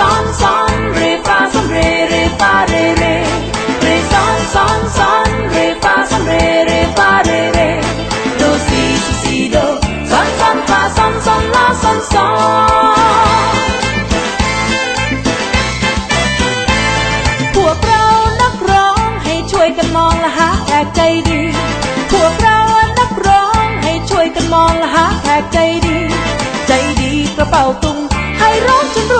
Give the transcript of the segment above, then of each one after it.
ซ้อนซ้อนเรฟาซ้อนเรเรฟาเรเรเรซ้อนซ้อนซ้อนเรฟาซ้อนเรเรฟาเรเรโดซีซีซีโดซ้อนซ้อนฟ้าซ้อนซ้อนลาซ้อนซ้อนพวกเรานักร้องให้ช่วยกันมองละหาแปลกใจดีพวกเรานักร้องให้ช่วยกันมองละหาแปลกใจดี ใจดีกระเป๋าตุงให้ร้องจนรู้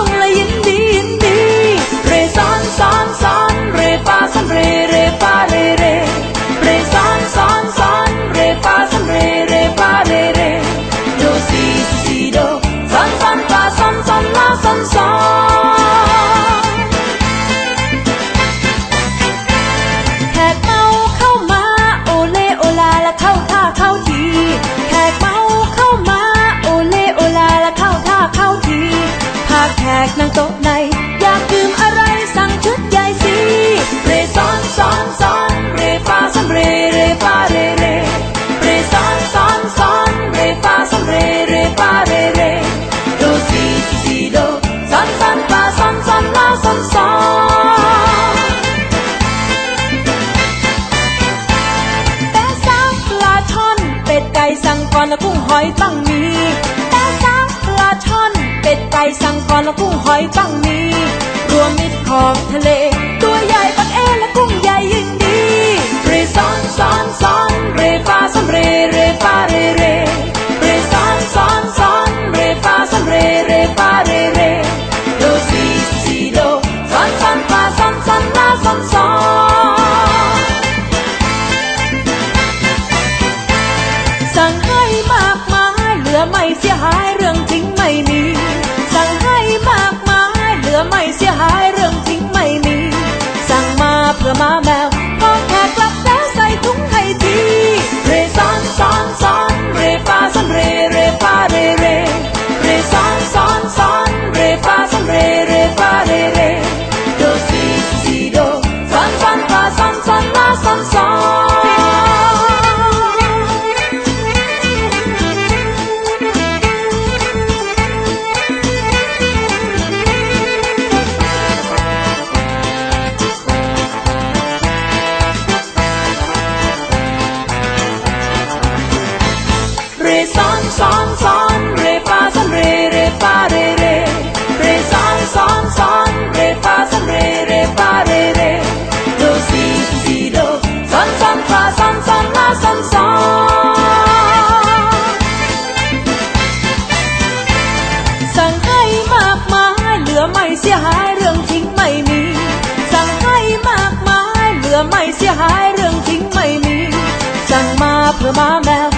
กนั่งโต๊ะใน อยากดื่มอะไรสั่งชุดใหญ่สิเรซอนซอนซอนเรฟาซอนเรเรฟาเรเรเรซอนซอนซอนเรฟาซอนเรเรฟาเรเรโดซีซีซีโดซอนซอนฟาซอนซอนลาซอนซอนแต่สาวปลาช่อนเป็ดไก่สั่งก่อนแล้วกุ้งหอยต้องมี สั่งก่อนแล้วกุ้งหอยต้องมี รวมมิตรของทะเล ตัวใหญ่ปักเอและกุ้งใหญ่ยิ่งดีเรซอนซอนซอนเรฟาซอนเรเรฟาเรเรเรซอนซอนซอนเรฟาซอนเรเรฟาเรเรโดซีซีโดซอนซอนฟาซอนซอนลาซอนซอนสั่งให้มากมายเหลือไม่เสียหายเรื่องาซอ ซ้ำซ้สั่งให้มากมายเหลือไม่เสียหายเรื่องทิ้งไม่มี สั่งให้มากมายเหลือไม่เสียหายเรื่องทิ้งไม่มี สั่งมาเพื่อมาแมว